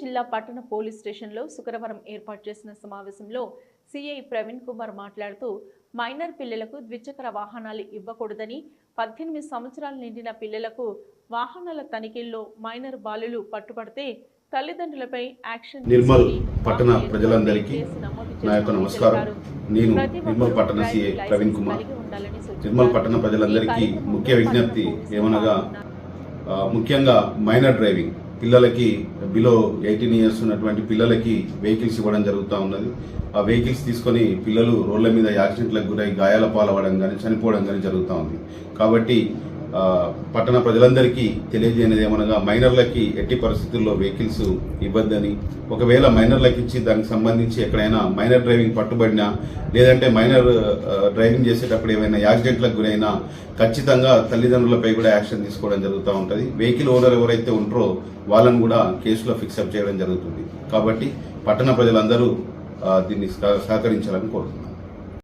జిల్లా పట్టణ పోలీస్ స్టేషన్లో శుక్రవారం ఏర్పాటు చేసిన సమావేశంలో సిఐ ప్రవీణ్ కుమార్ మాట్లాడుతూ మైనర్ పిల్లలకు ద్విచక్ర వాహనాలు ఇవ్వకూడదని పద్దెనిమిది సంవత్సరాలు నిండిన పిల్లలకు వాహనాల తనిఖీల్లో మైనర్ బాలులు పట్టుబడితే తల్లిదండ్రులపై యాక్షన్ నిర్మల్ పట్టణ ప్రజలందరికీ నా యొక్క నమస్కారం. నేను నిర్మల్ పట్టణ సిఐ ప్రవీణ్ కుమార్. నిర్మల్ పట్టణ ప్రజలందరికీ ముఖ్య విజ్ఞప్తి ఏమనగా ముఖ్యంగా మైనర్ డ్రైవింగ్ పిల్లలకి బిలో ఎయిటీన్ ఇయర్స్ ఉన్నటువంటి పిల్లలకి వెహికల్స్ ఇవ్వడం జరుగుతూ ఉన్నది. ఆ వెహికల్స్ తీసుకొని పిల్లలు రోడ్ల మీద యాక్సిడెంట్లకు గురై గాయాల పాలవడం కానీ చనిపోవడం కానీ జరుగుతూ ఉంది. కాబట్టి పట్టణ ప్రజలందరికీ తెలియజేయనిది ఏమనగా మైనర్లకి ఎట్టి పరిస్థితుల్లో వెహికల్స్ ఇవ్వద్దని. ఒకవేళ మైనర్లకి ఇచ్చి దానికి సంబంధించి ఎక్కడైనా మైనర్ డ్రైవింగ్ పట్టుబడినా లేదంటే మైనర్ డ్రైవింగ్ చేసేటప్పుడు ఏమైనా యాక్సిడెంట్లకు గురైనా ఖచ్చితంగా తల్లిదండ్రులపై కూడా యాక్షన్ తీసుకోవడం జరుగుతూ ఉంటుంది. వెహికల్ ఓనర్ ఎవరైతే ఉంటారో వాళ్ళని కూడా కేసులో ఫిక్సప్ చేయడం జరుగుతుంది. కాబట్టి పట్టణ ప్రజలందరూ దీన్ని సహ- సహకరించాలని కోరుతున్నాను